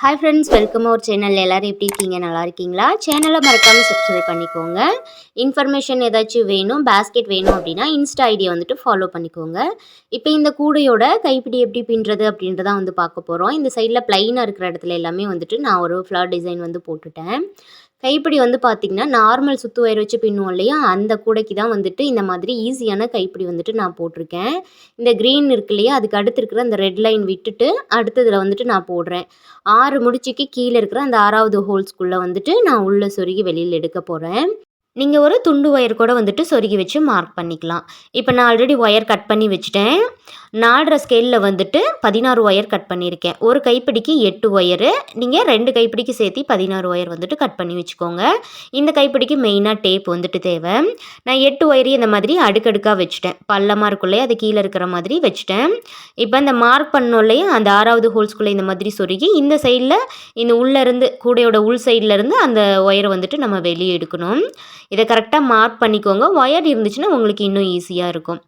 Hi friends welcome our channel எல்லோரும் எப்படி இருக்கீங்க? நல்லா இருக்கீங்களா? சேனலை மறக்காமல் சப்ஸ்கிரைப் பண்ணிக்கோங்க. இன்ஃபர்மேஷன் ஏதாச்சும் வேணும் பேஸ்கெட் வேணும் அப்படின்னா இன்ஸ்டா ஐடியை வந்துட்டு ஃபாலோ பண்ணிக்கோங்க. இப்போ இந்த கூடையோட கைப்பிடி எப்படி பின்னுறது அப்படின்றத வந்து பார்க்க போகிறோம் இந்த சைடில் ப்ளைனாக இருக்கிற இடத்துல எல்லாமே வந்துட்டு நான் ஒரு ஃப்ளவர் டிசைன் வந்து போட்டுட்டேன். கைப்பிடி வந்து பார்த்திங்கன்னா நார்மல் சுத்து வயிறு வச்சு பின்னுவோம் இல்லையா? அந்த கூடைக்கு தான் வந்துட்டு இந்த மாதிரி ஈஸியான கைப்பிடி வந்துட்டு நான் போட்டிருக்கேன். இந்த க்ரீன் இருக்கு இல்லையா? அதுக்கு அடுத்து இருக்கிற அந்த ரெட் லைன் விட்டுட்டு அடுத்ததில் வந்துட்டு நான் போடுறேன். ஆறு முடிச்சுக்கு கீழே இருக்கிற அந்த ஆறாவது ஹோல்ஸ்குள்ளே வந்துட்டு நான் உள்ளே சொருகி வெளியில் எடுக்க போகிறேன் நீங்கள் ஒரு துண்டு ஒயர் கூட வந்துட்டு சொருகி வச்சு மார்க் பண்ணிக்கலாம். இப்போ நான் ஆல்ரெடி ஒயர் கட் பண்ணி வச்சுட்டேன். நாலரை ஸ்கேலில் வந்துட்டு பதினாறு ஒயர் கட் பண்ணியிருக்கேன். ஒரு கைப்பிடிக்கு எட்டு ஒயரு நீங்கள் ரெண்டு கைப்பிடிக்கு சேர்த்து பதினாறு ஒயர் வந்துட்டு கட் பண்ணி வச்சுக்கோங்க. இந்த கைப்பிடிக்கு மெயினாக டேப் வந்துட்டு தேவை. நான் எட்டு ஒயரையும் இந்த மாதிரி அடுக்கடுக்காக வச்சுட்டேன். பள்ளமாக இருக்குள்ளே அது கீழே இருக்கிற மாதிரி வச்சுட்டேன். இப்போ அந்த மார்க் பண்ணோல்லையே அந்த ஆறாவது ஹோல்ஸ்குள்ளே இந்த மாதிரி சொருகி இந்த சைடில் இந்த உள்ளேருந்து கூடையோட உள் சைட்லேருந்து அந்த ஒயரை வந்துட்டு நம்ம வெளியே எடுக்கணும். இதை கரெக்டாக மார்க் பண்ணிக்கோங்க. ஒயர் இருந்துச்சுன்னா உங்களுக்கு இன்னும் ஈஸியாக இருக்கும்.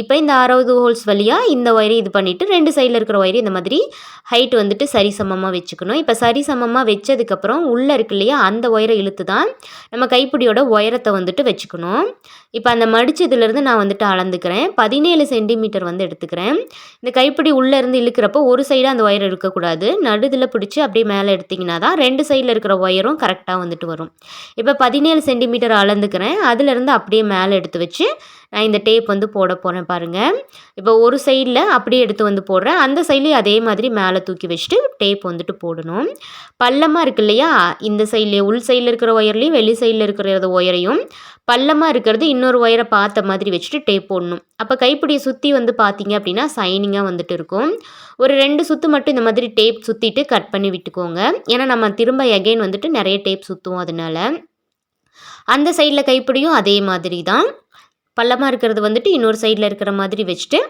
இப்போ இந்த ஆறாவது ஹோல்ஸ் வழியாக இந்த ஒயரை இது பண்ணிவிட்டு ரெண்டு சைடில் இருக்கிற ஒயரை இந்த மாதிரி ஹைட் வந்துட்டு சரிசமமாக வச்சுக்கணும். இப்போ சரிசமமாக வச்சதுக்கப்புறம் உள்ளே இருக்கு இல்லையா அந்த ஒயரை இழுத்து தான் நம்ம கைப்பிடியோட உயரத்தை வந்துட்டு வச்சுக்கணும். இப்போ அந்த மடிச்சதுலேருந்து நான் வந்துட்டு அளந்துக்கிறேன். பதினேழு சென்டிமீட்டர் வந்து எடுத்துக்கிறேன். இந்த கைப்பிடி உள்ளேருந்து இழுக்கிறப்போ ஒரு சைடாக அந்த ஒயர் இருக்கக்கூடாது நடுதில் பிடிச்சி அப்படியே மேலே எடுத்திங்கன்னா தான் ரெண்டு சைடில் இருக்கிற ஒயரும் கரெக்டாக வந்துட்டு வரும். இப்போ பதினேழு சென்டிமீட்டர் அளந்துக்கிறேன் அதுலேருந்து அப்படியே மேலே எடுத்து வச்சு நான் இந்த டேப் வந்து போட போகிறேன் பாருங்கள் இப்போ ஒரு சைடில் அப்படியே எடுத்து வந்து போடுறேன். அந்த சைட்லேயும் அதே மாதிரி மேலே தூக்கி வச்சுட்டு டேப் வந்துட்டு போடணும். பள்ளமாக இருக்கு இல்லையா? இந்த சைட்லேயே உள் சைடில் இருக்கிற ஒயர்லேயும் வெளி சைடில் இருக்கிற ஒயரையும் பள்ளமாக இருக்கிறது இன்னொரு ஒயரை பார்த்த மாதிரி வச்சுட்டு டேப் போடணும். அப்போ கைப்பிடியை சுற்றி வந்து பார்த்தீங்க அப்படின்னா சைனிங்காக வந்துட்டு இருக்கும். ஒரு ரெண்டு சுற்று மட்டும் இந்த மாதிரி டேப் சுற்றிட்டு கட் பண்ணி விட்டுக்கோங்க. ஏன்னா நம்ம திரும்ப எகைன் வந்துட்டு நிறைய டேப் சுற்றுவோம் அதனால். அந்த சைடில் கைப்பிடியும் அதே மாதிரி தான் பள்ளமாக இருக்கிறது வந்துட்டு இன்னொரு சைடில் இருக்கிற மாதிரி வச்சுட்டு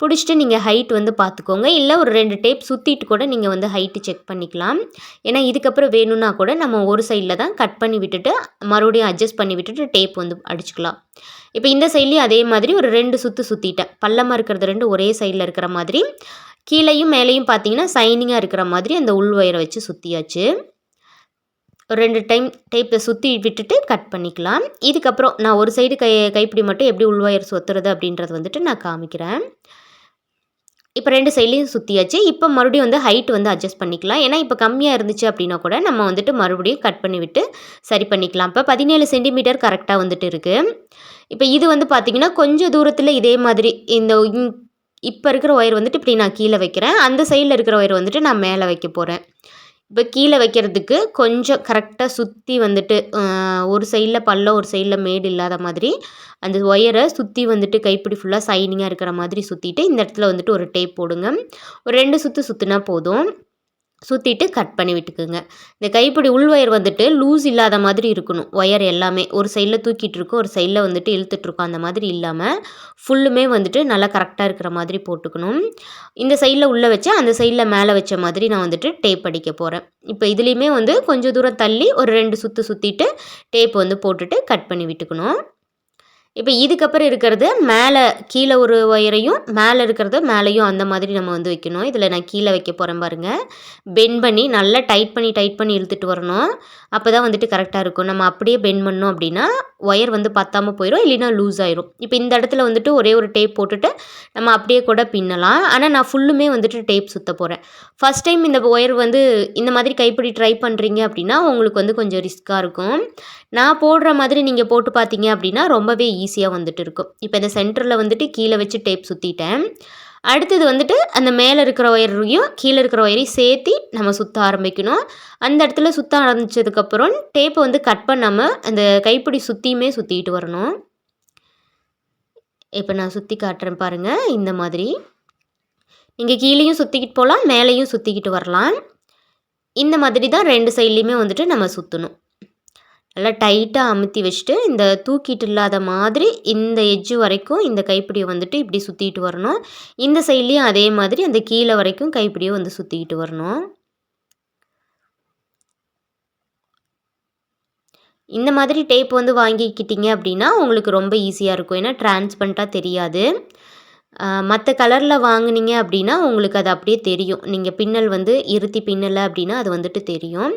பிடிச்சிட்டு நீங்கள் ஹைட் வந்து பார்த்துக்கோங்க இல்லை ஒரு ரெண்டு டேப் சுற்றிட்டு கூட நீங்கள் வந்து ஹைட்டு செக் பண்ணிக்கலாம். ஏன்னா இதுக்கப்புறம் வேணும்னா கூட நம்ம ஒரு சைடில் தான் கட் பண்ணி விட்டுட்டு மறுபடியும் அட்ஜஸ்ட் பண்ணி விட்டுட்டு டேப் வந்து அடிச்சுக்கலாம். இப்போ இந்த சைட்லேயும் அதே மாதிரி ஒரு ரெண்டு சுற்று சுற்றிட்டேன் பள்ளமாக இருக்கிறது ரெண்டு ஒரே சைடில் இருக்கிற மாதிரி. கீழேயும் மேலேயும் பார்த்தீங்கன்னா சைனிங்காக இருக்கிற மாதிரி அந்த உள் ஒயரை வச்சு சுற்றியாச்சு ரெண்டு டைம் டைப்பை சுற்றி விட்டுட்டு கட் பண்ணிக்கலாம். இதுக்கப்புறம் நான் ஒரு சைடு கை கைப்பிடி மட்டும் எப்படி உள்வாயர் சொத்துறது அப்படின்றது வந்துட்டு நான் காமிக்கிறேன். இப்போ ரெண்டு சைட்லேயும் சுற்றியாச்சு இப்போ மறுபடியும் வந்து ஹைட் வந்து அட்ஜஸ்ட் பண்ணிக்கலாம். ஏன்னா இப்போ கம்மியாக இருந்துச்சு அப்படின்னா கூட நம்ம வந்துட்டு மறுபடியும் கட் பண்ணி விட்டு சரி பண்ணிக்கலாம். இப்போ பதினேழு சென்டிமீட்டர் கரெக்டாக வந்துட்டு இருக்குது இப்போ இது வந்து பார்த்திங்கன்னா கொஞ்சம் தூரத்தில் இதே மாதிரி இந்த இப்போ இருக்கிற ஒயர் வந்துட்டு இப்படி நான் கீழே வைக்கிறேன். அந்த சைடில் இருக்கிற ஒயர் வந்துட்டு நான் மேலே வைக்க போகிறேன் இப்போ கீழே வைக்கிறதுக்கு கொஞ்சம் கரெக்டாக சுற்றி வந்துட்டு ஒரு சைடில் பள்ளம் ஒரு சைடில் மேடு இல்லாத மாதிரி அந்த ஒயரை சுற்றி வந்துட்டு கைப்பிடி ஃபுல்லாக சைனிங்காக இருக்கிற மாதிரி சுற்றிட்டு இந்த இடத்துல வந்துட்டு ஒரு டேப் போடுங்க. ஒரு ரெண்டு சுற்று சுற்றுனா போதும். சுற்றிட்டு கட் பண்ணி விட்டுக்குங்க. இந்த கைப்பிடி உள் ஒயர் வந்துட்டு லூஸ் இல்லாத மாதிரி இருக்கணும். ஒயர் எல்லாமே. ஒரு சைடில் தூக்கிட்டு இருக்கும் ஒரு சைடில் வந்துட்டு இழுத்துட்ருக்கோம் அந்த மாதிரி இல்லாமல் ஃபுல்லுமே வந்துட்டு நல்லா கரெக்டாக இருக்கிற மாதிரி போட்டுக்கணும். இந்த சைடில் உள்ளே வச்சா அந்த சைடில் மேலே வச்ச மாதிரி நான் வந்துட்டு டேப் அடிக்க போகிறேன் இப்போ இதுலேயுமே வந்து கொஞ்சம் தூரம் தள்ளி ஒரு ரெண்டு சுற்று சுற்றிட்டு டேப் வந்து போட்டுட்டு கட் பண்ணி விட்டுக்கணும். இப்போ இதுக்கப்புறம் இருக்கிறது மேலே கீழே ஒரு ஒயரையும் மேலே இருக்கிறத மேலேயும் அந்த மாதிரி நம்ம வந்து வைக்கணும். இதில் நான் கீழே வைக்க போகிறேன் பாருங்கள் பென் பண்ணி நல்லா டைட் பண்ணி டைட் பண்ணி இழுத்துட்டு வரணும். அப்போ தான் வந்துட்டு கரெக்டாக இருக்கும். நம்ம அப்படியே பென் பண்ணோம் அப்படின்னா ஒயர் வந்து பத்தாமல் போயிடும் இல்லைன்னா லூஸ் ஆயிரும். இப்போ இந்த இடத்துல வந்துட்டு ஒரே ஒரு டேப் போட்டுட்டு நம்ம அப்படியே கூட பின்னலாம். ஆனால் நான் ஃபுல்லுமே வந்துட்டு டேப் சுற்ற போகிறேன் ஃபஸ்ட் டைம் இந்த ஒயர் வந்து இந்த மாதிரி கைப்பிடி ட்ரை பண்ணுறீங்க அப்படின்னா உங்களுக்கு வந்து கொஞ்சம் ரிஸ்க்காக இருக்கும். நான் போடுற மாதிரி நீங்கள் போட்டு பார்த்தீங்க அப்படின்னா ரொம்பவே ஈஸியாக வந்துட்டு இருக்கும். இப்போ இந்த சென்டரில் வந்துட்டு கீழே வச்சு டேப் சுற்றிட்டேன் அடுத்தது வந்துட்டு அந்த மேலே இருக்கிற ஒயரையும் கீழே இருக்கிற ஒயரையும் சேர்த்து நம்ம சுற்ற ஆரம்பிக்கணும். அந்த இடத்துல சுற்ற ஆரம்பித்ததுக்கப்புறம் டேப்பை வந்து கட் பண்ணாமல் அந்த கைப்பிடி சுற்றியுமே சுற்றிக்கிட்டு வரணும். இப்போ நான் சுற்றி காட்டுறேன் பாருங்கள் இந்த மாதிரி. நீங்கள் கீழேயும் சுற்றிக்கிட்டு போகலாம் மேலேயும் சுற்றிக்கிட்டு வரலாம். இந்த மாதிரி தான் ரெண்டு சைட்லேயுமே வந்துட்டு நம்ம சுற்றணும் நல்லா டைட்டாக அமுத்தி வச்சுட்டு இந்த தூக்கிட்டு இல்லாத மாதிரி இந்த எஜ்ஜு வரைக்கும் இந்த கைப்பிடியை வந்துட்டு இப்படி சுற்றிட்டு வரணும். இந்த சைட்லேயும் அதே மாதிரி அந்த கீழே வரைக்கும் கைப்பிடியை வந்து சுற்றிக்கிட்டு வரணும். இந்த மாதிரி டேப் வந்து வாங்கிக்கிட்டிங்க அப்படின்னா உங்களுக்கு ரொம்ப ஈஸியாக இருக்கும். ஏன்னா டிரான்ஸ்பரண்ட்டாக தெரியாது. மற்ற கலரில் வாங்குனீங்க அப்படின்னா உங்களுக்கு அது அப்படியே தெரியும். நீங்கள் பின்னல் வந்து இருத்தி பின்னலை அப்படின்னா அது வந்துட்டு தெரியும்.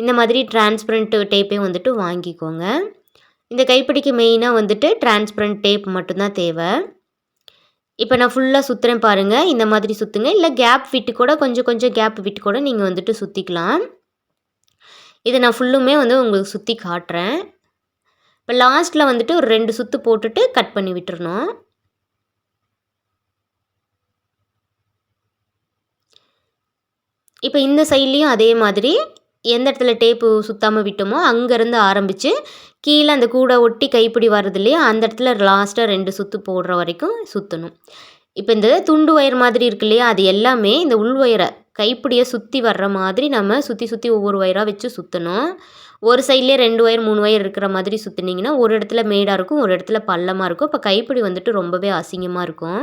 இந்த மாதிரி டிரான்ஸ்பரண்ட் டேப்பே வந்துட்டு வாங்கிக்கோங்க. இந்த கைப்பிடிக்கு மெயினாக வந்துட்டு டிரான்ஸ்பரண்ட் டேப் மட்டும்தான் தேவை. இப்போ நான் ஃபுல்லாக சுற்றுறேன் பாருங்கள் இந்த மாதிரி சுற்றுங்க இல்லை கேப் விட்டு கூட கொஞ்சம் கொஞ்சம் கேப் விட்டு கூட நீங்கள் வந்துட்டு சுற்றிக்கலாம் இதை நான் ஃபுல்லுமே வந்து உங்களுக்கு சுற்றி காட்டுறேன். இப்போ லாஸ்ட்டில் வந்துட்டு ஒரு ரெண்டு சுற்று போட்டுட்டு கட் பண்ணி விட்டுறணும். இப்போ இந்த சைட்லேயும் அதே மாதிரி எந்த இடத்துல டேப்பு சுத்தாமல் விட்டோமோ அங்கேருந்து ஆரம்பித்து கீழே அந்த கூடை ஒட்டி கைப்பிடி வர்றது இல்லையா அந்த இடத்துல லாஸ்ட்டாக ரெண்டு சுற்று போடுற வரைக்கும் சுற்றணும் இப்போ இந்த துண்டு ஒயர் மாதிரி இருக்கு இல்லையா அது எல்லாமே இந்த உள் ஒயரை கைப்பிடியை சுற்றி வர்ற மாதிரி நம்ம சுற்றி சுற்றி ஒவ்வொரு ஒயராக வச்சு சுற்றணும் ஒரு சைட்லேயே ரெண்டு ஒயர் மூணு ஒயர் இருக்கிற மாதிரி சுற்றினீங்கன்னா ஒரு இடத்துல மேடாக இருக்கும் ஒரு இடத்துல பள்ளமாக இருக்கும். இப்போ கைப்பிடி வந்துட்டு ரொம்பவே அசிங்கமாக இருக்கும்.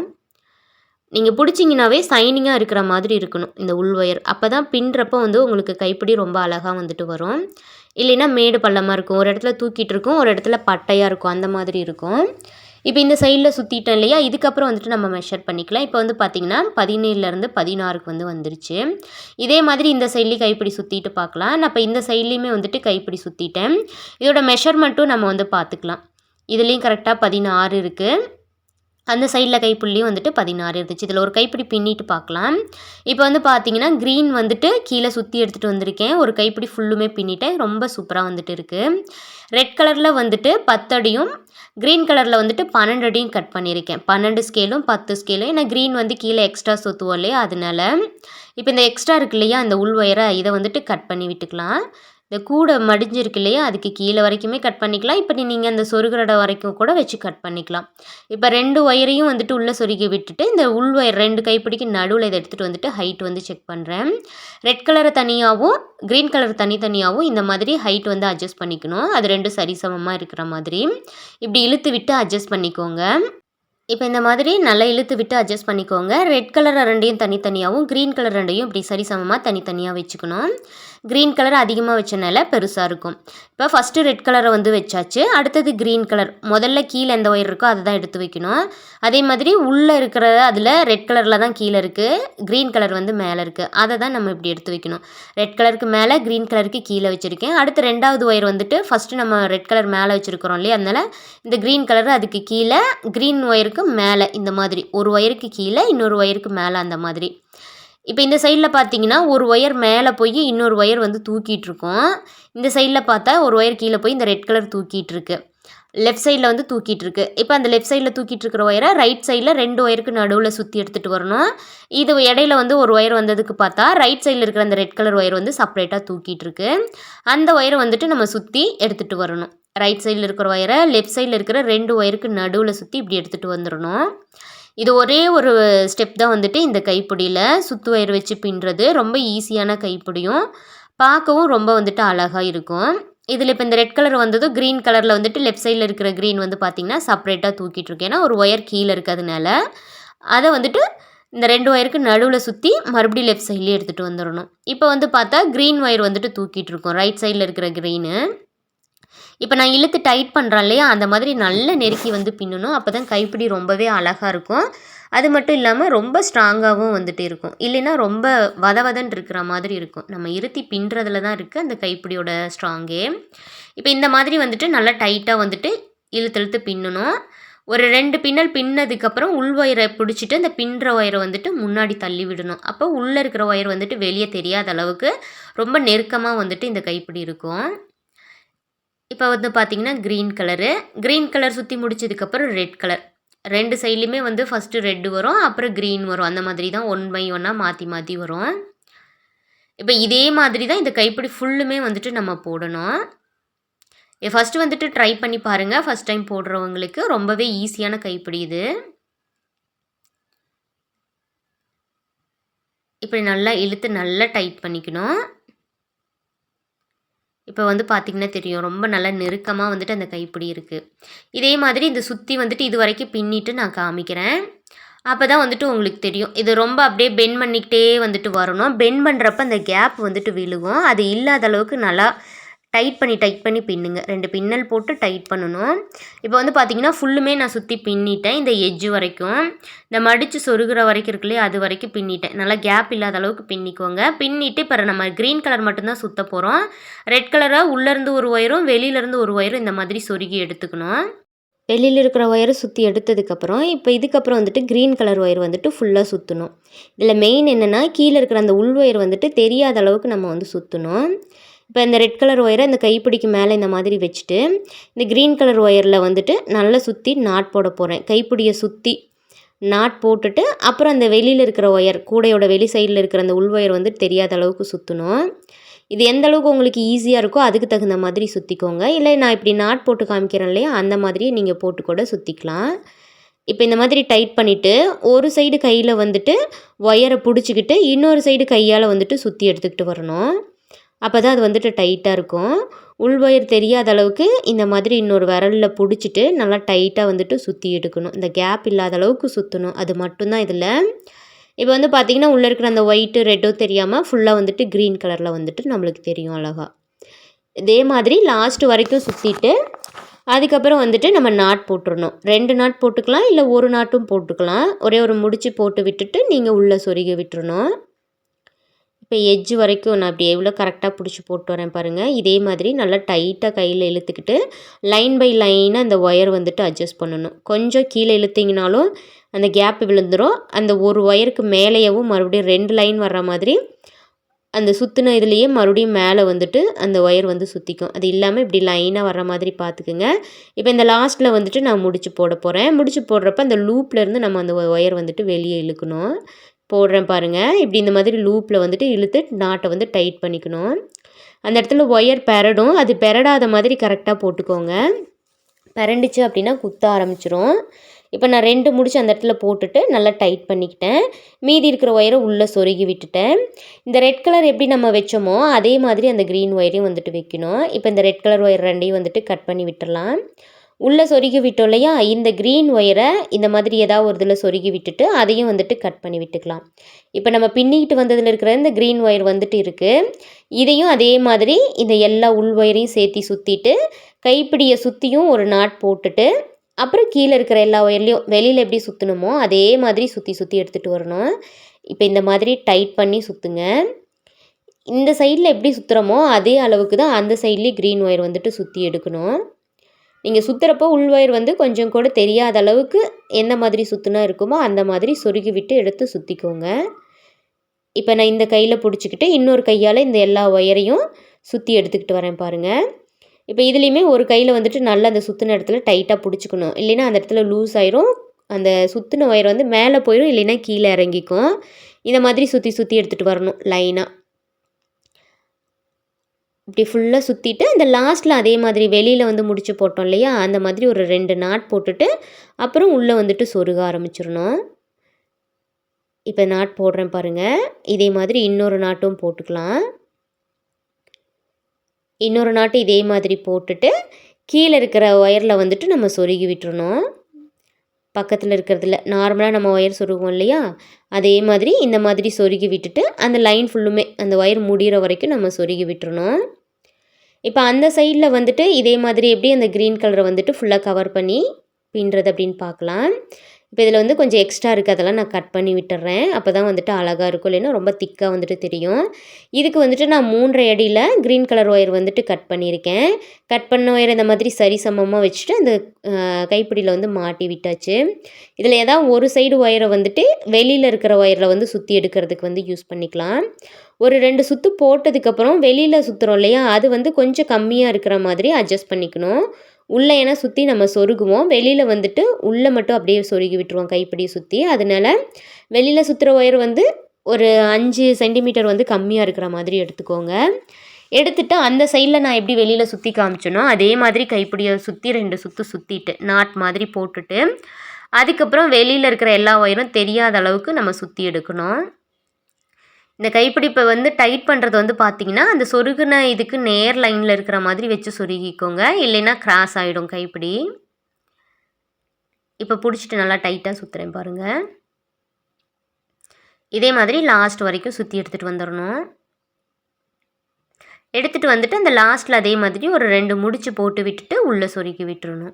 நீங்கள் பிடிச்சிங்கனாவே சைனிங்காக இருக்கிற மாதிரி இருக்கணும் இந்த உள் ஒயர் அப்போ தான் பின்னுறப்போ வந்து உங்களுக்கு கைப்பிடி ரொம்ப அழகாக வந்துட்டு வரும். இல்லைன்னா மேடு பள்ளமாக இருக்கும் ஒரு இடத்துல தூக்கிட்டு இருக்கும் ஒரு இடத்துல பட்டையாக இருக்கும் அந்த மாதிரி இருக்கும். இப்போ இந்த சைடில் சுற்றிட்டேன் இல்லையா? இதுக்கப்புறம் வந்துட்டு நம்ம மெஷர் பண்ணிக்கலாம். இப்போ வந்து பார்த்திங்கன்னா பதினேழுலேருந்து பதினாறுக்கு வந்து வந்துருச்சு. இதே மாதிரி இந்த சைட்லேயும் கைப்பிடி சுற்றிட்டு பார்க்கலாம் நான் இப்போ இந்த சைட்லேயுமே வந்துட்டு கைப்பிடி சுற்றிட்டேன் இதோட மெஷர்மெண்ட்டும் நம்ம வந்து பார்த்துக்கலாம் இதுலேயும் கரெக்டாக பதினாறு இருக்குது அந்த சைடில் கைப்புள்ளியும் வந்துட்டு பதினாறு இருந்துச்சு. இதில் ஒரு கைப்பிடி பின்னிட்டு பார்க்கலாம் இப்போ வந்து பார்த்தீங்கன்னா க்ரீன் வந்துட்டு கீழே சுற்றி எடுத்துகிட்டு வந்திருக்கேன். ஒரு கைப்பிடி ஃபுல்லுமே பின்னிட்டேன். ரொம்ப சூப்பராக வந்துட்டு இருக்குது ரெட் கலரில் வந்துட்டு பத்தடியும் க்ரீன் கலரில் வந்துட்டு பன்னெண்டு அடியும் கட் பண்ணியிருக்கேன் பன்னெண்டு ஸ்கேலும் பத்து ஸ்கேலும் ஏன்னா க்ரீன் வந்து கீழே எக்ஸ்ட்ரா சுற்றுவோம் இல்லையா அதனால. இப்போ இந்த எக்ஸ்ட்ரா இருக்கு இல்லையா அந்த உள் ஒயரை இதை வந்துட்டு கட் பண்ணி விட்டுக்கலாம். இந்த கூடை மடிஞ்சிருக்கு இல்லையா? அதுக்கு கீழே வரைக்குமே கட் பண்ணிக்கலாம். இப்போ நீங்கள் அந்த சொருகிறடை வரைக்கும் கூட வச்சு கட் பண்ணிக்கலாம். இப்போ ரெண்டு ஒயரையும் வந்துட்டு உள்ளே சொருகி விட்டுட்டு இந்த உள் ஒயர் ரெண்டு கைப்பிடிக்கு நடுவில் இதை எடுத்துகிட்டு வந்துட்டு ஹைட் வந்து செக் பண்ணுறேன் ரெட் கலரை தனியாகவும் க்ரீன் கலர் தனித்தனியாகவும் இந்த மாதிரி ஹைட் வந்து அட்ஜஸ்ட் பண்ணிக்கணும். அது ரெண்டும் சரிசமமாக இருக்கிற மாதிரி. இப்படி இழுத்து விட்டு அட்ஜஸ்ட் பண்ணிக்கோங்க. இப்போ இந்த மாதிரி நல்லா இழுத்து விட்டு அட்ஜஸ்ட் பண்ணிக்கோங்க. ரெட் கலர் ரெண்டையும் தனித்தனியாகவும் க்ரீன் கலர் ரெண்டையும் இப்படி சரிசமமாக தனித்தனியாக வச்சுக்கணும். க்ரீன் கலர் அதிகமாக வச்சனால பெருசாக இருக்கும். இப்போ ஃபஸ்ட்டு ரெட் கலரை வந்து வச்சாச்சு. அடுத்தது க்ரீன் கலர் முதல்ல கீழே எந்த ஒயர் இருக்கோ அதை தான் எடுத்து வைக்கணும். அதே மாதிரி உள்ளே இருக்கிற அதில் ரெட் கலரில் தான் கீழே இருக்குது க்ரீன் கலர் வந்து மேலே இருக்குது அதை தான் நம்ம இப்படி எடுத்து வைக்கணும். ரெட் கலருக்கு மேலே க்ரீன் கலருக்கு கீழே வச்சுருக்கேன். அடுத்து ரெண்டாவது ஒயர் வந்துட்டு ஃபஸ்ட்டு நம்ம ரெட் கலர் மேலே வச்சுருக்கிறோம் இல்லையா? அதனால் இந்த க்ரீன் கலர் அதுக்கு கீழே க்ரீன் ஒயருக்கு மேலே இந்த மாதிரி. ஒரு ஒயருக்கு கீழே இன்னொரு ஒயருக்கு மேலே அந்த மாதிரி. இப்போ இந்த சைடில் பார்த்தீங்கன்னா ஒரு ஒயர் மேலே போய் இன்னொரு ஒயர் வந்து தூக்கிட்டு இருக்கோம் இந்த சைடில் பார்த்தா ஒரு ஒயர் கீழே போய் இந்த ரெட் கலர் தூக்கிட்டு இருக்கு லெஃப்ட் சைடில் வந்து தூக்கிட்டு இருக்கு இப்போ அந்த லெஃப்ட் சைடில் தூக்கிட்டு இருக்கிற ஒயரை ரைட் சைடில் ரெண்டு ஒயருக்கு நடுவில் சுற்றி எடுத்துகிட்டு வரணும். இது இடையில வந்து ஒரு ஒயர் வந்ததுக்கு பார்த்தா ரைட் சைடில் இருக்கிற அந்த ரெட் கலர் ஒயர் வந்து செப்பரேட்டாக தூக்கிட்டு இருக்கு அந்த ஒயரை வந்துட்டு நம்ம சுற்றி எடுத்துகிட்டு வரணும். ரைட் சைடில் இருக்கிற ஒயரை லெஃப்ட் சைடில் இருக்கிற ரெண்டு ஒயருக்கு நடுவில் சுற்றி இப்படி எடுத்துகிட்டு வந்துடணும். இது ஒரே ஒரு ஸ்டெப் தான் வந்துட்டு இந்த கைப்பிடியில் சுத்து வயிறு வச்சு பின்னுறது. ரொம்ப ஈஸியான கைப்பிடியும். பார்க்கவும் ரொம்ப வந்துட்டு அழகாக இருக்கும். இதில் இப்போ இந்த ரெட் கலர் வந்ததும் க்ரீன் கலரில் வந்துட்டு லெஃப்ட் சைடில் இருக்கிற க்ரீன் வந்து பார்த்திங்கன்னா செப்பரேட்டாக தூக்கிட்டுருக்கேன் ஏன்னா ஒரு ஒயர் கீழே இருக்கிறதுனால. அதை வந்துட்டு இந்த ரெண்டு ஒயருக்கு நடுவில் சுற்றி மறுபடியும் லெஃப்ட் சைட்லேயே எடுத்துகிட்டு வந்துடணும். இப்போ வந்து பார்த்தா க்ரீன் ஒயர் வந்துட்டு தூக்கிட்டு இருக்கோம். ரைட் சைடில் இருக்கிற க்ரீனு இப்போ நான் இழுத்து டைட் பண்ணுறேன் இல்லையா? அந்த மாதிரி நல்ல நெருக்கி வந்து பின்னணும். அப்போ தான் கைப்பிடி ரொம்பவே அழகாக இருக்கும். அது மட்டும் இல்லாமல் ரொம்ப ஸ்ட்ராங்காகவும் வந்துட்டு இருக்கும். இல்லைன்னா ரொம்ப வதவதன் இருக்கிற மாதிரி இருக்கும். நம்ம இருத்தி பின்னுறதுல தான் இருக்குது அந்த கைப்பிடியோட ஸ்ட்ராங்கே இப்போ இந்த மாதிரி வந்துட்டு நல்லா டைட்டாக வந்துட்டு இழுத்து இழுத்து பின்னணும். ஒரு ரெண்டு பின்னல் பின்னதுக்கப்புறம் உள் ஒயரை பிடிச்சிட்டு அந்த பின்னுற ஒயரை வந்துட்டு முன்னாடி தள்ளி விடணும். அப்போ உள்ளே இருக்கிற ஒயர் வந்துட்டு வெளியே தெரியாத அளவுக்கு ரொம்ப நெருக்கமாக வந்துட்டு இந்த கைப்பிடி இருக்கும். இப்போ வந்து பார்த்திங்கன்னா க்ரீன் கலரு க்ரீன் கலர் சுற்றி முடிச்சதுக்கப்புறம் ரெட் கலர் ரெண்டு சைட்லேயுமே வந்து ஃபஸ்ட்டு ரெட்டு வரும் அப்புறம் க்ரீன் வரும். அந்த மாதிரி தான் ஒன் பை ஒன்னாக மாற்றி மாற்றி வரும். இப்போ இதே மாதிரி தான் இந்த கைப்பிடி ஃபுல்லுமே வந்துட்டு நம்ம போடணும். ஃபஸ்ட்டு வந்துட்டு ட்ரை பண்ணி பாருங்கள் ஃபஸ்ட் டைம் போடுறவங்களுக்கு ரொம்பவே ஈஸியான கைப்பிடி இது. இப்படி நல்லா இழுத்து நல்லா டைட் பண்ணிக்கணும். இப்போ வந்து பார்த்திங்கன்னா தெரியும். ரொம்ப நல்லா நெருக்கமாக வந்துட்டு அந்த கைப்பிடி இருக்குது இதே மாதிரி இந்த சுற்றி வந்துட்டு இது வரைக்கும் பின்னிட்டு நான் காமிக்கிறேன். அப்போ தான் வந்துட்டு உங்களுக்கு தெரியும். இது ரொம்ப அப்படியே பென் பண்ணிக்கிட்டே வந்துட்டு வரணும். பென் பண்ணுறப்ப அந்த கேப் வந்துட்டு விழுகும். அது இல்லாத அளவுக்கு நல்லா டைட் பண்ணி டைட் பண்ணி பின்னுங்க. ரெண்டு பின்னல் போட்டு டைட் பண்ணணும். இப்போ வந்து பார்த்திங்கன்னா ஃபுல்லுமே நான் சுற்றி பின்னிட்டேன் இந்த எஜ்ஜு வரைக்கும். இந்த மடித்து சொருகிற வரைக்கும் இருக்கு இல்லையா அது வரைக்கும் பின்னிட்டேன். நல்லா கேப் இல்லாத அளவுக்கு பின்னிக்கோங்க. பின்னிட்டு இப்போ நம்ம க்ரீன் கலர் மட்டும்தான் சுற்ற போகிறோம் ரெட் கலராக உள்ளேருந்து ஒரு ஒயரும் வெளியிலேருந்து ஒரு ஒயரும் இந்த மாதிரி சொருகி எடுத்துக்கணும். வெளியில் இருக்கிற ஒயரை சுற்றி எடுத்ததுக்கப்புறம் இப்போ இதுக்கப்புறம் வந்துட்டு க்ரீன் கலர் ஒயர் வந்துட்டு ஃபுல்லாக சுற்றணும் இதில் மெயின் என்னென்னா கீழே இருக்கிற அந்த உள் ஒயர் வந்துட்டு தெரியாத அளவுக்கு நம்ம வந்து சுற்றணும் இப்போ இந்த ரெட் கலர் ஒயரை இந்த கைப்பிடிக்கு மேலே இந்த மாதிரி வச்சுட்டு இந்த க்ரீன் கலர் ஒயரில் வந்துட்டு நல்லா சுற்றி நாட் போட போகிறேன் கைப்பிடியை சுற்றி நாட் போட்டுட்டு அப்புறம் அந்த வெளியில் இருக்கிற ஒயர் கூடையோட வெளி சைடில் இருக்கிற அந்த உள் ஒயர் வந்துட்டு தெரியாத அளவுக்கு சுற்றணும் இது எந்த அளவுக்கு உங்களுக்கு ஈஸியாக இருக்கோ அதுக்கு தகுந்த மாதிரி சுற்றிக்கோங்க இல்லை நான் இப்படி நாட் போட்டு காமிக்கிறேன் இல்லையா அந்த மாதிரியே நீங்கள் போட்டு கூட சுற்றிக்கலாம் இப்போ இந்த மாதிரி டைட் பண்ணிவிட்டு ஒரு சைடு கையில் வந்துட்டு ஒயரை பிடிச்சிக்கிட்டு இன்னொரு சைடு கையால் வந்துட்டு சுற்றி எடுத்துக்கிட்டு வரணும். அப்போ தான் அது வந்துட்டு டைட்டாக இருக்கும். உள் ஒயர் தெரியாத அளவுக்கு இந்த மாதிரி இன்னொரு விரலில் பிடிச்சிட்டு நல்லா டைட்டாக வந்துட்டு சுற்றி எடுக்கணும். இந்த கேப் இல்லாத அளவுக்கு சுற்றணும் அது மட்டும்தான் இதில். இப்போ வந்து பார்த்திங்கன்னா உள்ளே இருக்கிற அந்த ஒயிட்டு ரெட்டும் தெரியாமல் ஃபுல்லாக வந்துட்டு க்ரீன் கலரில் வந்துட்டு நம்மளுக்கு தெரியும் அழகாக இதே மாதிரி லாஸ்ட்டு வரைக்கும் சுற்றிட்டு அதுக்கப்புறம் வந்துட்டு நம்ம நாட் போட்டுடணும் ரெண்டு நாட் போட்டுக்கலாம் இல்லை ஒரு நாட்டும் போட்டுக்கலாம். ஒரே ஒரு முடிச்சு போட்டு விட்டுட்டு நீங்கள் உள்ளே சொருகி விட்டுறணும். இப்போ எட்ஜு வரைக்கும் நான் அப்படி எவ்வளோ கரெக்டாக பிடிச்சி போட்டு வரேன் பாருங்கள் இதே மாதிரி நல்லா டைட்டாக கையில் இழுத்துக்கிட்டு லைன் பை லைனாக அந்த ஒயர் வந்துட்டு அட்ஜஸ்ட் பண்ணணும். கொஞ்சம் கீழே இழுத்திங்கனாலும் அந்த கேப் விழுந்துடும் அந்த ஒரு ஒயருக்கு மேலேயவும் மறுபடியும் ரெண்டு லைன் வர்ற மாதிரி அந்த சுற்றின இதுலேயே மறுபடியும் மேலே வந்துட்டு அந்த ஒயர் வந்து சுற்றிக்கும் அது இல்லாமல் இப்படி லைனாக வர்ற மாதிரி பார்த்துக்குங்க இப்போ இந்த லாஸ்ட்டில் வந்துட்டு நான் முடிச்சு போட போகிறேன் முடிச்சு போடுறப்ப அந்த லூப்லேருந்து நம்ம அந்த ஒயர் வந்துட்டு வெளியே இழுக்கணும். போடுறேன் பாருங்கள் இப்படி இந்த மாதிரி லூப்பில் வந்துட்டு இழுத்து நாட்டை வந்து டைட் பண்ணிக்கணும். அந்த இடத்துல ஒயர் பெரடும். அது பெரடாத மாதிரி கரெக்டாக போட்டுக்கோங்க. பரண்டுச்சு அப்படின்னா குத்த ஆரம்பிச்சிரும். இப்போ நான் ரெண்டு முடிச்சு அந்த இடத்துல போட்டுட்டு நல்லா டைட் பண்ணிக்கிட்டேன். மீதி இருக்கிற ஒயரை உள்ளே சொருகி விட்டுட்டேன். இந்த ரெட் கலர் எப்படி நம்ம வச்சோமோ அதே மாதிரி அந்த க்ரீன் ஒயரையும் வந்துட்டு வைக்கணும். இப்போ இந்த ரெட் கலர் ஒயர் ரெண்டையும் வந்துட்டு கட் பண்ணி விட்டுடலாம் உள்ளே சொருகி விட்டோம் இல்லையா? இந்த க்ரீன் ஒயரை இந்த மாதிரி ஏதாவது ஒரு இதில் சொருகி விட்டுட்டு அதையும் வந்துட்டு கட் பண்ணி விட்டுக்கலாம். இப்போ நம்ம பின்னிக்கிட்டு வந்ததில் இருக்கிற இந்த க்ரீன் ஒயர் வந்துட்டு இருக்குது இதையும் அதே மாதிரி இந்த எல்லா உள் ஒயரையும் சேர்த்தி சுற்றிட்டு கைப்பிடியை சுற்றியும் ஒரு நாட் போட்டுட்டு அப்புறம் கீழே இருக்கிற எல்லா ஒயர்லேயும் வெளியில் எப்படி சுற்றணுமோ அதே மாதிரி சுற்றி சுற்றி எடுத்துகிட்டு வரணும். இப்போ இந்த மாதிரி டைட் பண்ணி சுற்றுங்க இந்த சைடில் எப்படி சுற்றுறோமோ அதே அளவுக்கு தான் அந்த சைட்லேயும் க்ரீன் ஒயர் வந்துட்டு சுற்றி எடுக்கணும். நீங்கள் சுற்றுறப்போ உள் ஒயர் வந்து கொஞ்சம் கூட தெரியாத அளவுக்கு எந்த மாதிரி சுற்றுனா இருக்குமோ அந்த மாதிரி சொருகி விட்டு எடுத்து சுற்றிக்கோங்க இப்போ நான் இந்த கையில் பிடிச்சிக்கிட்டு இன்னொரு கையால் இந்த எல்லா ஒயரையும் சுற்றி எடுத்துக்கிட்டு வரேன் பாருங்கள் இப்போ இதுலேயுமே ஒரு கையில் வந்துட்டு நல்லா அந்த சுற்றின இடத்துல டைட்டாக பிடிச்சிக்கணும். இல்லைன்னா அந்த இடத்துல லூஸ் ஆயிரும். அந்த சுற்றின ஒயர் வந்து மேலே போயிடும் இல்லைன்னா கீழே இறங்கிக்கும். இந்த மாதிரி சுற்றி சுற்றி எடுத்துகிட்டு வரணும் லைனாக இப்படி ஃபுல்லாக சுற்றிட்டு அந்த லாஸ்ட்டில் அதே மாதிரி வெளியில் வந்து முடிச்சு போட்டோம் இல்லையா? அந்த மாதிரி ஒரு ரெண்டு நாட் போட்டுட்டு அப்புறம் உள்ளே வந்துட்டு சொருக ஆரம்பிச்சிடணும். இப்போ நாட் போடுறேன் பாருங்கள் இதே மாதிரி இன்னொரு நாட்டும் போட்டுக்கலாம். இன்னொரு நாட்டு இதே மாதிரி போட்டுட்டு கீழே இருக்கிற ஒயரில் வந்துட்டு நம்ம சொருகி விட்டுறணும். பக்கத்தில் இருக்கிறதுல நார்மலாக நம்ம ஒயர் சொருகுவோம் இல்லையா? அதே மாதிரி இந்த மாதிரி சொருகி விட்டுட்டு அந்த லைன் ஃபுல்லுமே அந்த ஒயர் முடிகிற வரைக்கும் நம்ம சொருகி விட்டுறணும். இப்போ அந்த சைடில் வந்துட்டு இதே மாதிரி எப்படி அந்த க்ரீன் கலரை வந்துட்டு ஃபுல்லாக கவர் பண்ணி பின்னுறது அப்படின்னு பார்க்கலாம். இப்போ இதில் வந்து கொஞ்சம் எக்ஸ்ட்ரா இருக்குது அதெல்லாம் நான் கட் பண்ணி விட்டுறேன். அப்போ தான் வந்துட்டு அழகாக இருக்கும். இல்லைன்னா ரொம்ப திக்காக வந்துட்டு தெரியும். இதுக்கு வந்துட்டு நான் மூன்றரை அடியில் க்ரீன் கலர் ஒயர் வந்துட்டு கட் பண்ணியிருக்கேன். கட் பண்ண ஒயர் இந்த மாதிரி சரி சமமாக வச்சுட்டு அந்த கைப்பிடியில் வந்து மாட்டி விட்டாச்சு. இதில் ஏதாவது ஒரு சைடு ஒயரை வந்துட்டு வெளியில் இருக்கிற ஒயரில் வந்து சுற்றி எடுக்கிறதுக்கு வந்து யூஸ் பண்ணிக்கலாம். ஒரு ரெண்டு சுற்று போட்டதுக்கப்புறம் வெளியில் சுற்றுறோம் இல்லையா? அது வந்து கொஞ்சம் கம்மியாக இருக்கிற மாதிரி அட்ஜஸ்ட் பண்ணிக்கணும். உள்ளே ஏன்னா சுற்றி நம்ம சொருகுவோம். வெளியில் வந்துட்டு உள்ளே மட்டும் அப்படியே சொருகி விட்டுருவோம் கைப்பிடியை சுற்றி. அதனால் வெளியில் சுற்றுற ஒயர் வந்து ஒரு அஞ்சு சென்டிமீட்டர் வந்து கம்மியாக இருக்கிற மாதிரி எடுத்துக்கோங்க. எடுத்துட்டு அந்த சைடில் நான் எப்படி வெளியில் சுற்றி காமிச்சனோ அதே மாதிரி கைப்பிடியை சுற்றி ரெண்டு சுற்று சுற்றிட்டு நாட் மாதிரி போட்டுட்டு அதுக்கப்புறம் வெளியில் இருக்கிற எல்லா ஒயரும் தெரியாத அளவுக்கு நம்ம சுற்றி எடுக்கணும். இந்த கைப்பிடிப்பை வந்து டைட் பண்ணுறது வந்து பார்த்திங்கன்னா அந்த சொருகுன இதுக்கு நேர் லைனில் இருக்கிற மாதிரி வச்சு சொருகிக்கோங்க. இல்லைன்னா கிராஸ் ஆகிடும் கைப்பிடி. இப்போ பிடிச்சிட்டு நல்லா டைட்டாக சுற்றுறேன் பாருங்கள் இதே மாதிரி லாஸ்ட் வரைக்கும் சுற்றி எடுத்துகிட்டு வந்துடணும் எடுத்துகிட்டு வந்துட்டு அந்த லாஸ்ட்டில் அதே மாதிரி ஒரு ரெண்டு முடிச்சு போட்டு விட்டுட்டு உள்ளே சொருக்கி விட்டுறணும்.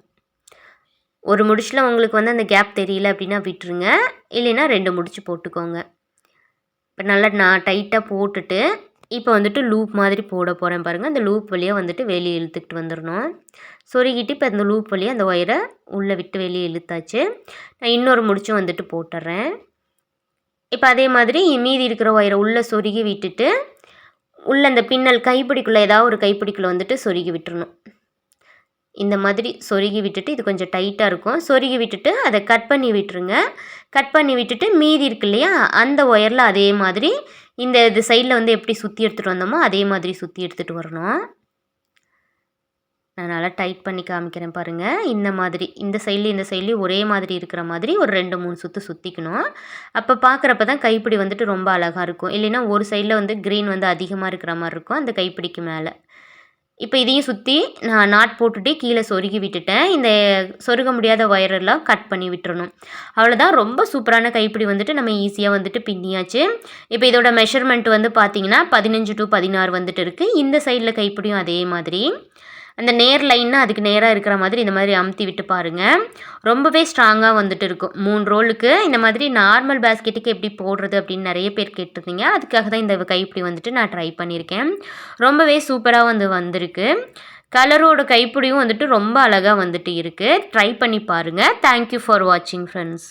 ஒரு முடிச்சில் உங்களுக்கு வந்து அந்த கேப் தெரியல அப்படின்னா விட்டுருங்க. இல்லைன்னா ரெண்டு முடிச்சு போட்டுக்கோங்க. இப்போ நல்லா நான் டைட்டாக போட்டுட்டு இப்போ வந்துட்டு லூப் மாதிரி போட போகிறேன் பாருங்கள் அந்த லூப் வழியாக வந்துட்டு வெளியே இழுத்துக்கிட்டு வந்துடணும் சொருகிட்டு இப்போ அந்த லூப் வழியாக அந்த ஒயரை உள்ளே விட்டு வெளியே இழுத்தாச்சு. நான் இன்னொரு முடிச்சும் வந்துட்டு போட்டுறேன். இப்போ அதே மாதிரி மீதி இருக்கிற ஒயரை உள்ளே சொருகி விட்டுட்டு உள்ளே அந்த பின்னல் கைப்பிடிக்குள்ளே ஏதாவது ஒரு கைப்பிடிக்குள்ளே வந்துட்டு சொருகி விட்டுறணும். இந்த மாதிரி சொருகி விட்டுட்டு இது கொஞ்சம் டைட்டாக இருக்கும். சொருகி விட்டுட்டு அதை கட் பண்ணி விட்டுருங்க. கட் பண்ணி விட்டுட்டு மீதி இருக்கு இல்லையா அந்த ஒயரில் அதே மாதிரி இந்த இது சைடில் வந்து எப்படி சுற்றி எடுத்துகிட்டு வந்தோமோ அதே மாதிரி சுற்றி எடுத்துகிட்டு வரணும். நான் நல்லா டைட் பண்ணி காமிக்கிறேன் பாருங்கள் இந்த மாதிரி இந்த சைட்லேயும் இந்த சைட்லேயும் ஒரே மாதிரி இருக்கிற மாதிரி ஒரு ரெண்டு மூணு சுற்று சுற்றிக்கணும் அப்போ பார்க்குறப்ப தான் கைப்பிடி வந்துட்டு ரொம்ப அழகாக இருக்கும். இல்லைன்னா ஒரு சைடில் வந்து க்ரீன் வந்து அதிகமாக இருக்கிற மாதிரி இருக்கும். அந்த கைப்பிடிக்கு மேலே. இப்போ இதையும் சுற்றி நான் நாட் போட்டுட்டு கீழே சொருகி விட்டுட்டேன். இந்த சொருக முடியாத ஒயரெல்லாம் கட் பண்ணி விட்டுறணும். அவ்வளோதான் ரொம்ப சூப்பரான கைப்பிடி வந்துட்டு நம்ம ஈஸியாக வந்துட்டு பின்னியாச்சு. இப்போ இதோட மெஷர்மெண்ட் வந்து பார்த்திங்கன்னா பதினஞ்சு டு பதினாறு வந்துட்டு இருக்குது இந்த சைடில் கைப்பிடியும் அதே மாதிரி. அந்த நேர் லைன்னா அதுக்கு நேராக இருக்கிற மாதிரி இந்த மாதிரி அமுத்தி விட்டு பாருங்கள் ரொம்பவே ஸ்ட்ராங்காக வந்துட்டு இருக்கும். மூணு ரோலுக்கு இந்த மாதிரி நார்மல் பேஸ்கெட்டுக்கு எப்படி போடுறது அப்படின்னு நிறைய பேர் கேட்டிருந்தீங்க. அதுக்காக தான் இந்த கைப்பிடி வந்துட்டு நான் ட்ரை பண்ணியிருக்கேன். ரொம்பவே சூப்பராக வந்து வந்திருக்கு. கலரோட கைப்பிடியும் வந்துட்டு ரொம்ப அழகாக வந்துட்டு இருக்குது ட்ரை பண்ணி பாருங்கள் தேங்க்யூ ஃபார் வாட்சிங் ஃப்ரெண்ட்ஸ்